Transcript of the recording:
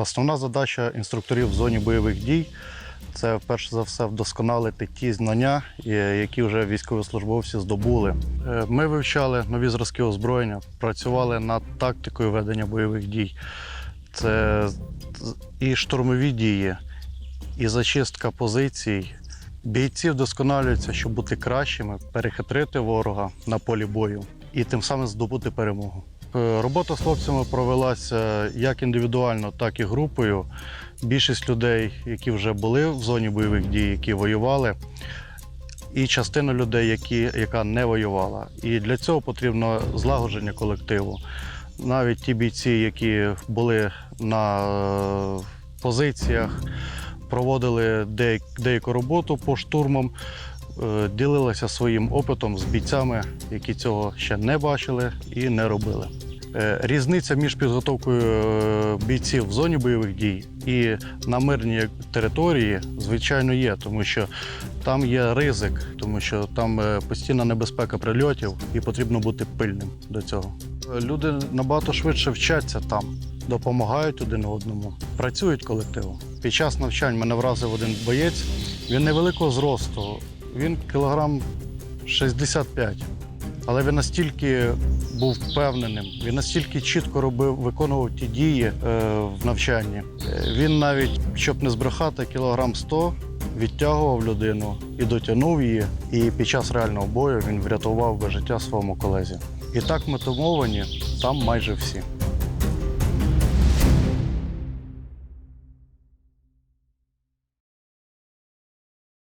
Основна задача інструкторів в зоні бойових дій це перш за все вдосконалити ті знання, е, які вже військовослужбовці здобули. Е, Ми вивчали нові зразки озброєння, працювали над тактикою ведення бойових дій. Це і штурмові дії, і зачистка позицій. Бійці вдосконалюються, щоб бути кращими, перехитрити ворога на полі бою і тим самим здобути перемогу. Е, Робота з хлопцями провелася як індивідуально, так і групою. Більшість людей, які вже були в зоні бойових дій, які воювали, і частина людей, які, яка не воювала. І для цього потрібно злагодження колективу. Навіть ті бійці, які були на е, позиціях, проводили деяку роботу по штурмам, е, ділилися своїм опитом з бійцями, які цього ще не бачили і не робили. Е, Різниця між підготовкою е, бійців в зоні бойових дій і на мирній території, звичайно, є, тому що там є ризик, тому що там постійна небезпека прильотів і потрібно бути пильним до цього. Люди набагато швидше вчаться там, допомагають один одному, працюють колективом. Під час навчань мене вразив один боєць. Він невеликого зросту, він кілограм 65. Але він настільки був впевненим, він настільки чітко робив, виконував ті дії е, в навчанні. Е, Він навіть, щоб не збрехати, кілограм 100 відтягував людину і дотягнув її. І під час реального бою він врятував би життя своєму колезі. І так мотивовані там майже всі.